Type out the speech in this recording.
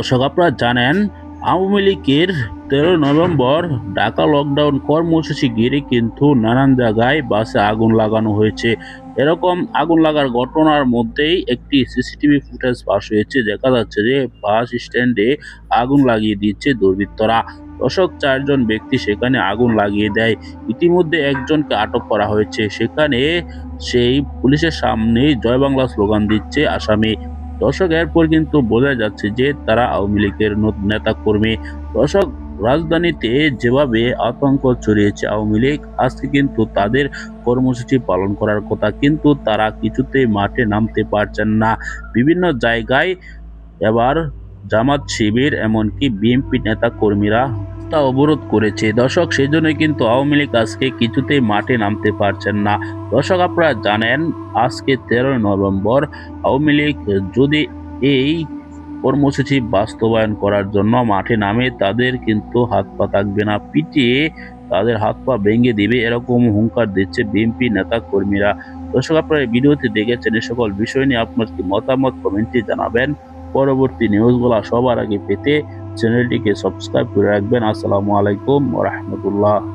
দর্শক, আপনারা জানেন, আওয়ামী লীগের তেরো নভেম্বর ঢাকা লকডাউন কর্মসূচি ঘিরে কিন্তু নানান জায়গায় বাসে আগুন লাগানো হয়েছে। এরকম আগুন লাগার ঘটনার মধ্যেই একটি সিসিটিভি ফুটেজ পাস হয়েছে। দেখা যাচ্ছে যে বাস স্ট্যান্ডে আগুন লাগিয়ে দিচ্ছে দুর্বৃত্তরা। দর্শক, চারজন ব্যক্তি সেখানে আগুন লাগিয়ে দেয়। ইতিমধ্যে একজনকে আটক করা হয়েছে। সেখানে সেই পুলিশের সামনে জয় বাংলা স্লোগান দিচ্ছে আসামি। দর্শক, এরপর কিন্তু বোঝা যাচ্ছে যে তারা আওয়ামী লীগের নেতা কর্মী দর্শক, রাজধানীতে যেভাবে আতঙ্ক ছড়িয়েছে আওয়ামী লীগ, আজকে কিন্তু তাদের কর্মসূচি পালন করার কথা কিন্তু তারা কিছুতেই মাঠে নামতে পারছেন না। বিভিন্ন জায়গায় এবার জামাত শিবির, এমনকি বিএনপি নেতা কর্মীরা তা অবরোধ করেছে। দর্শক সেই জন্য কিন্তু আওয়ামী লীগ আজকে কিছুতেই মাঠে নামতে পারছেন না। দর্শক, আপনারা জানেন, আজকে তেরোই নভেম্বর, আওয়ামী লীগ যদি এই কর্মসূচি বাস্তবায়ন করার জন্য মাঠে নামে, তাদের কিন্তু হাত পা থাকবে না। পিটিয়ে তাদের হাত পা ভেঙে দিবে, এরকম হুঙ্কার দিচ্ছে বিএনপি নেতা কর্মীরা দর্শক, আপনারা ভিডিওতে দেখেছেন এ সকল বিষয় নিয়ে আপনার কি মতামত, কমেন্টে জানাবেন। পরবর্তী নিউজগুলো সবার আগে পেতে চ্যানেলটিকে সাবস্ক্রাইব করে রাখবেন। আসসালামু আলাইকুম রহমতুল্লাহ।